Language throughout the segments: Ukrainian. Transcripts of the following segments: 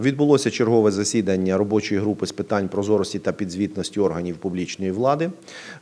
Відбулося чергове засідання робочої групи з питань прозорості та підзвітності органів публічної влади.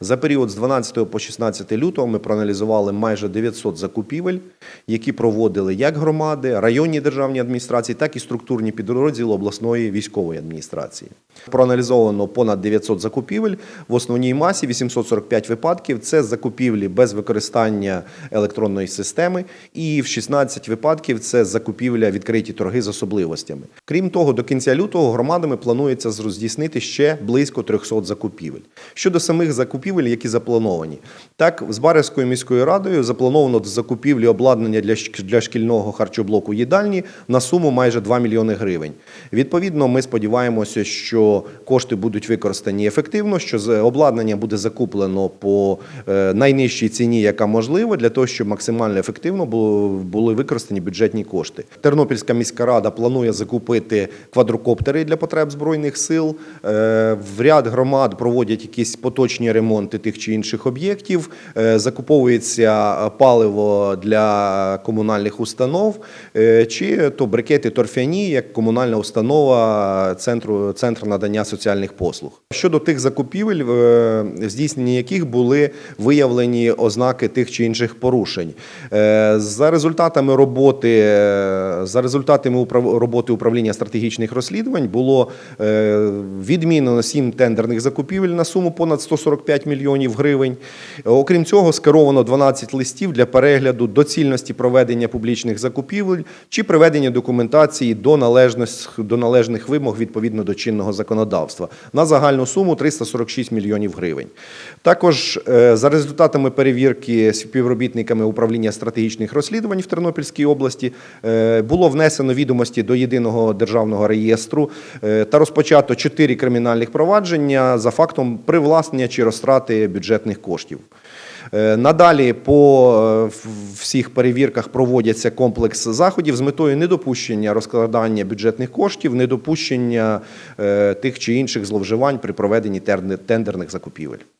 За період з 12 по 16 лютого ми проаналізували майже 900 закупівель, які проводили як громади, районні державні адміністрації, так і структурні підрозділи обласної військової адміністрації. Проаналізовано понад 900 закупівель. В основній масі 845 випадків це закупівлі без використання електронної системи, і в 16 випадків це закупівля відкриті торги з особливостями. Крім того, до кінця лютого громадами планується здійснити ще близько 300 закупівель. Щодо самих закупівель, які заплановані, так з Барівською міською радою заплановано закупівлі обладнання для шкільного харчоблоку їдальні на суму майже 2 мільйони гривень. Відповідно, ми сподіваємося, що кошти будуть використані ефективно, що обладнання буде закуплено по е, найнижчій ціні, яка можлива, для того, щоб максимально ефективно були використані бюджетні кошти. Тернопільська міська рада планує закупити квадрокоптери для потреб збройних сил. Е, В ряд громад проводять якісь поточні ремонти тих чи інших об'єктів. Е, Закуповується е, паливо для комунальних установ, чи то брикети торфяні, як комунальна установа центру центру надання соціальних послуг. Щодо тих закупівель, в яких були виявлені ознаки тих чи інших порушень. За результатами роботи, за результатами роботи управління стратегічних розслідувань було е, відмінено сім тендерних закупівель на суму понад 145 мільйонів гривень. Окрім цього, скеровано 12 листів для перегляду доцільності проведення публічних закупівель чи приведення документації до належних, до належних вимог відповідно до чинного законодавства на загальну суму 346 мільйонів гривень. Також е, за результатами перевірки співробітниками управління стратегічних розслідувань в Тернопільській області е, було внесено відомості до єдиного державного реєстру е, та розпочато чотири кримінальних провадження за фактом привласнення чи розтрати бюджетних коштів. Е, Надалі по е, всіх перевірках проводяться комплекс заходів з метою недопущення розкладання бюджетних коштів, недопущення тих чи інших зловживань при проведенні тендерних закупівель.